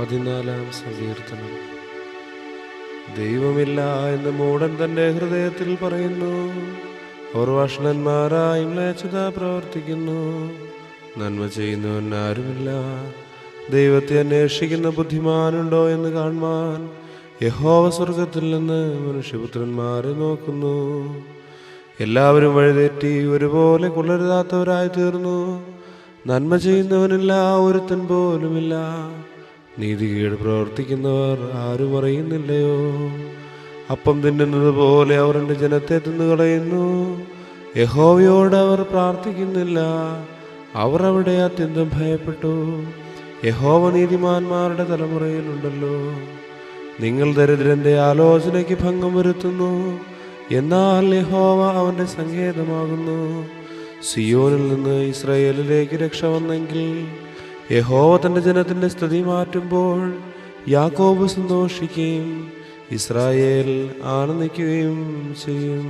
പതിനാലാം സങ്കീർത്തനം. ദൈവമില്ല എന്ന് മൂടൻ തന്റെ ഹൃദയത്തിൽ പറയുന്നു. അവർ വഷളന്മാരായി പ്രവർത്തിക്കുന്നു. നന്മ ചെയ്യുന്നവൻ ആരുമില്ല. ദൈവത്തെ അന്വേഷിക്കുന്ന ബുദ്ധിമാനുണ്ടോ എന്ന് കാണുവാൻ യഹോവ സ്വർഗത്തിൽ നിന്ന് മനുഷ്യപുത്രന്മാരെ നോക്കുന്നു. എല്ലാവരും വഴിതെറ്റി ഒരുപോലെ കൊള്ളരുതാത്തവരായി തീർന്നു നന്മ ചെയ്യുന്നവനില്ല ഒരുത്തൻ പോലുമില്ല. നീതികേട് പ്രവർത്തിക്കുന്നവർ ആരും അറിയുന്നില്ലയോ? അപ്പം തിന്നുന്നത് പോലെ അവർ എന്റെ ജനത്തെ തിന്നുകളയുന്നു. യഹോവയോട് അവർ പ്രാർത്ഥിക്കുന്നില്ല. അവർ അവിടെ അത്യന്തം ഭയപ്പെട്ടു. യഹോവ നീതിമാന്മാരുടെ തലമുറയിലുണ്ടല്ലോ. നിങ്ങൾ ദരിദ്രന്റെ ആലോചനയ്ക്ക് ഭംഗം വരുത്തുന്നു. എന്നാൽ യഹോവ അവന്റെ സങ്കേതമാകുന്നു. സിയോനിൽ നിന്ന് ഇസ്രയേലിലേക്ക് രക്ഷ വന്നെങ്കിൽ യഹോവ തന്റെ ജനത്തിന്റെ സ്ഥിതി മാറ്റുമ്പോൾ യാക്കോബ് സന്തോഷിക്കുകയും ഇസ്രായേൽ ആനന്ദിക്കുകയും ചെയ്യും.